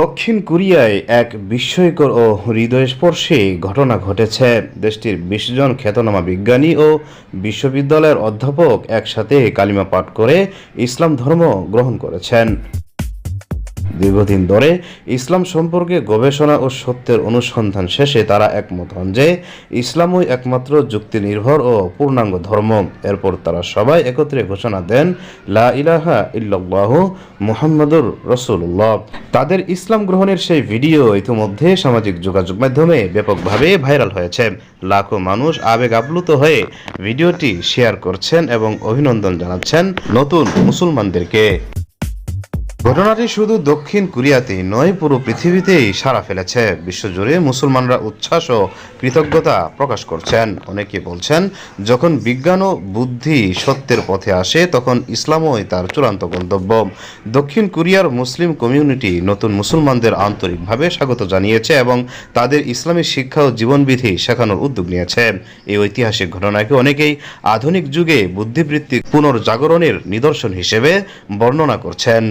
দক্ষিণ কোরিয়ায় এক বিস্ময়কর ও হৃদয়স্পর্শী ঘটনা ঘটেছে। দেশটির বিশ জন খ্যাতনামা বিজ্ঞানী ও বিশ্ববিদ্যালয়ের অধ্যাপক একসাথে কালিমা পাঠ করে ইসলাম ধর্ম গ্রহণ করেছেন। দীর্ঘদিন ধরে ইসলাম সম্পর্কে গবেষণা ও সত্যের অনুসন্ধান শেষে তারা একমত হন যে ইসলামই একমাত্র যুক্তি নির্ভর ও পূর্ণাঙ্গ ধর্ম। এরপর তারা সবাই একত্রে ঘোষণা দেন, লা ইলাহা ইল্লাল্লাহ মুহাম্মাদুর রসুল্লাহ তাদের ইসলাম গ্রহণের সেই ভিডিও ইতিমধ্যে সামাজিক যোগাযোগ মাধ্যমে ব্যাপকভাবে ভাইরাল হয়েছে। লাখো মানুষ আবেগ আপ্লুত হয়ে ভিডিওটি শেয়ার করছেন এবং অভিনন্দন জানাচ্ছেন নতুন মুসলমানদেরকে। ঘটনাটি শুধু দক্ষিণ কোরিয়াতেই নয়, পুরো পৃথিবীতেই সাড়া ফেলেছে। বিশ্বজুড়ে মুসলমানরা উচ্ছ্বাস ও কৃতজ্ঞতা প্রকাশ করছেন। অনেকে বলছেন, যখন বিজ্ঞান ও বুদ্ধি সত্যের পথে আসে, তখন ইসলামই তার চূড়ান্ত গন্তব্য। দক্ষিণ কোরিয়ার মুসলিম কমিউনিটি নতুন মুসলমানদের আন্তরিকভাবে স্বাগত জানিয়েছে এবং তাদের ইসলামী শিক্ষা ও জীবনবিধি শেখানোর উদ্যোগ নিয়েছে। এই ঐতিহাসিক ঘটনাকে অনেকেই আধুনিক যুগে বুদ্ধিবৃত্তিক পুনর্জাগরণের নিদর্শন হিসেবে বর্ণনা করছেন।